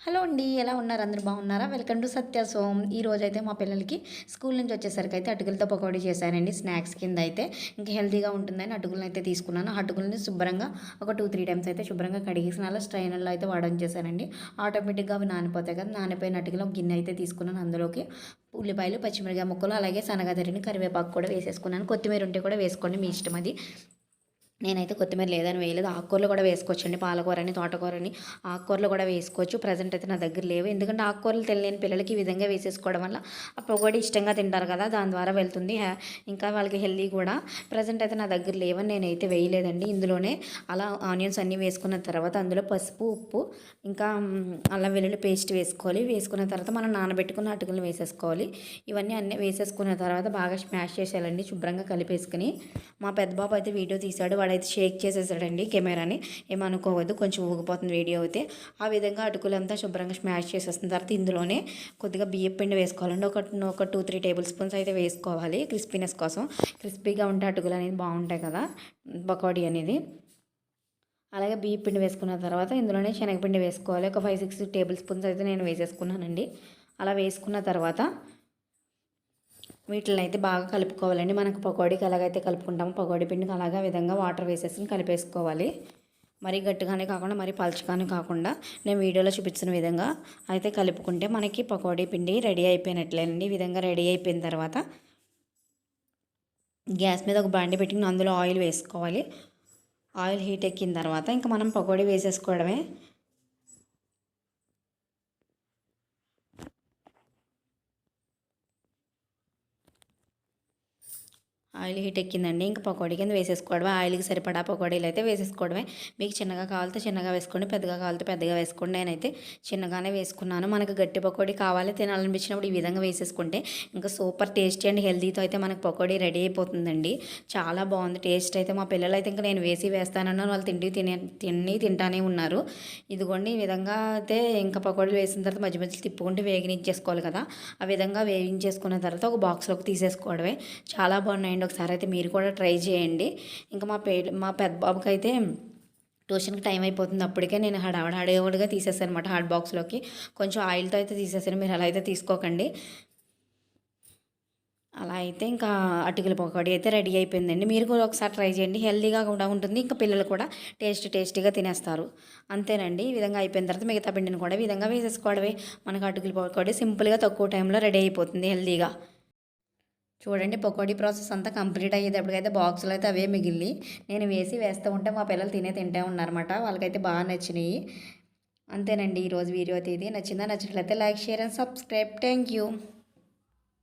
Hello అండి ఎలా ఉన్నారు? అందరూ బాగున్నారా? Welcome to Satya Som. ఈ రోజు అయితే మా పిల్లలకి స్కూల్ నుంచి వచ్చేసరికి అయితే అటుకులతో పకోడీ చేశానండి స్నాక్స్ కింద అయితే. ఇంకా హెల్తీగా ఉంటుందని అటుకులను అయితే తీసుకున్నాను. అటుకులని శుభ్రంగా ఒక టూ త్రీ టైమ్స్ అయితే శుభ్రంగా కడిగేసిన అలా స్ట్రైనర్లో అయితే వాడడం చేశానండి ఆటోమేటిక్గా అవి నానిపోతాయి కదా నానిపోయిన అటుకులు ఒక గిన్నె అయితే తీసుకున్నాను. అందులోకి ఉల్లిపాయలు పచ్చిమిరకాయ ముక్కలు అలాగే సనగదరిని కరివేపాకు కూడా వేసేసుకున్నాను. కొత్తిమీర ఉంటే కూడా వేసుకోండి మీ ఇష్టం అది. నేనైతే కొత్తిమీర లేదని వేయలేదు. ఆకుకూరలు కూడా వేసుకోవచ్చండి. పాలకూరని తోటకూరని ఆకుకూరలు కూడా వేసుకోవచ్చు. ప్రజెంట్ అయితే నా దగ్గర లేవు. ఎందుకంటే ఆకుకూరలు తెలియని పిల్లలకి ఈ విధంగా వేసేసుకోవడం వల్ల ఆ కూడా ఇష్టంగా తింటారు కదా దాని ద్వారా వెళ్తుంది. హ్యా- ఇంకా వాళ్ళకి హెల్దీ కూడా ప్రజెంట్ అయితే నా దగ్గర లేవని నేనైతే వేయలేదండి. ఇందులోనే అలా ఆనియన్స్ అన్నీ వేసుకున్న తర్వాత అందులో పసుపు ఉప్పు ఇంకా అల్లం వెల్లుల్లి పేస్ట్ వేసుకోవాలి. వేసుకున్న తర్వాత మనం నానబెట్టుకున్న అటుకులు వేసేసుకోవాలి. ఇవన్నీ అన్నీ వేసేసుకున్న తర్వాత బాగా స్మాష్ చేసేయాలండి. శుభ్రంగా కలిపేసుకుని మా పెద్ద బాబు అయితే వీడియో తీశాడు. వాడైతే షేక్ చేసేసాడండి కెమెరాని. ఏమనుకోవద్దు కొంచెం ఊగిపోతుంది వీడియో అయితే. ఆ విధంగా అటుకులంతా శుభ్రంగా స్మాష్ చేసేసిన తర్వాత ఇందులోనే కొద్దిగా బియ్యం పిండి వేసుకోవాలండి. ఒక ఒక టూ త్రీ టేబుల్ స్పూన్స్ అయితే వేసుకోవాలి క్రిస్పీనెస్ కోసం. క్రిస్పీగా ఉంటే అటుకులు అనేది బాగుంటాయి కదా పకోడీ అనేది. అలాగే బియ్యం పిండి వేసుకున్న తర్వాత ఇందులోనే శనగపిండి వేసుకోవాలి. ఒక ఫైవ్ సిక్స్ టేబుల్ స్పూన్స్ అయితే నేను వేసేసుకున్నానండి. అలా వేసుకున్న తర్వాత వీటిని అయితే బాగా కలుపుకోవాలండి. మనకు పకోడీకి ఎలాగైతే కలుపుకుంటామో పకోడీ పిండికి అలాగే విధంగా వాటర్ వేసేసి కలిపేసుకోవాలి. మరీ గట్టిగానే కాకుండా మరీ పలుచగానే కాకుండా నేను వీడియోలో చూపించిన విధంగా అయితే కలుపుకుంటే మనకి పకోడీ పిండి రెడీ అయిపోయినట్లేనండి. ఈ విధంగా రెడీ అయిపోయిన తర్వాత గ్యాస్ మీద ఒక బండి పెట్టుకుని అందులో ఆయిల్ వేసుకోవాలి. ఆయిల్ హీట్ ఎక్కిన తర్వాత ఇంకా మనం పకోడీ వేసేసుకోవడమే. ఆయిల్ హీట్ ఎక్కిందండి. ఇంకా పకోడీ కింద వేసేసుకోవడమే. ఆయిల్కి సరిపడా పకోడీలు అయితే వేసేసుకోవడమే. మీకు చిన్నగా కావాలితే చిన్నగా వేసుకోండి. పెద్దగా కావాలితే పెద్దగా వేసుకోండి. నేనైతే చిన్నగానే వేసుకున్నాను. మనకు గట్టి పకోడీ కావాలి తినాలనిపించినప్పుడు ఈ విధంగా వేసేసుకుంటే ఇంకా సూపర్ టేస్టీ అండ్ హెల్తీతో అయితే మనకు పకోడీ రెడీ అయిపోతుందండి. చాలా బాగుంది టేస్ట్ అయితే. మా పిల్లలు అయితే ఇంకా నేను వేసి వేస్తానన్నాను. వాళ్ళు తిండి తినే తిని తింటానే ఉన్నారు. ఇదిగోండి ఈ విధంగా అయితే ఇంకా పకోడీలు వేసిన తర్వాత మధ్య మధ్యలో తిప్పుకుంటే వేగించేసుకోవాలి కదా. ఆ విధంగా వేగించేసుకున్న తర్వాత ఒక బాక్స్లోకి తీసేసుకోవడమే. చాలా బాగున్నాయండి. ఒకసారి అయితే మీరు కూడా ట్రై చేయండి. ఇంకా మా పే మా పెద్ద బాబుకి అయితే ట్యూషన్కి టైం అయిపోతుంది. అప్పటికే నేను హడావడ హడావిడిగా తీసేసాను అనమాట హాట్ బాక్స్లోకి. కొంచెం ఆయిల్తో అయితే తీసేసాను మీరు అలా అయితే తీసుకోకండి. అలా అయితే ఇంకా అటుకుల పకోడీ అయితే రెడీ అయిపోయిందండి. మీరు కూడా ఒకసారి ట్రై చేయండి. హెల్తీగా కూడా ఉంటుంది. ఇంకా పిల్లలు కూడా టేస్ట్ టేస్టీగా తినేస్తారు. అంతేనండి. ఈ విధంగా అయిపోయిన తర్వాత మిగతా పిండిని కూడా ఈ విధంగా వేసేసుకోవడమే. మనకు అటుకుల పకోడీ సింపుల్గా తక్కువ టైంలో రెడీ అయిపోతుంది హెల్తీగా. చూడండి పకోడీ ప్రాసెస్ అంతా కంప్లీట్ అయ్యేటప్పటికైతే బాక్సులు అయితే అవే మిగిలి నేను వేసి వేస్తూ ఉంటే మా పిల్లలు తినే తింటే ఉన్నారన్నమాట. వాళ్ళకైతే బాగా నచ్చినాయి అంతేనండి ఈరోజు వీడియో అయితే ఇది. నచ్చిందా నచ్చినట్లయితే like share and subscribe. Thank you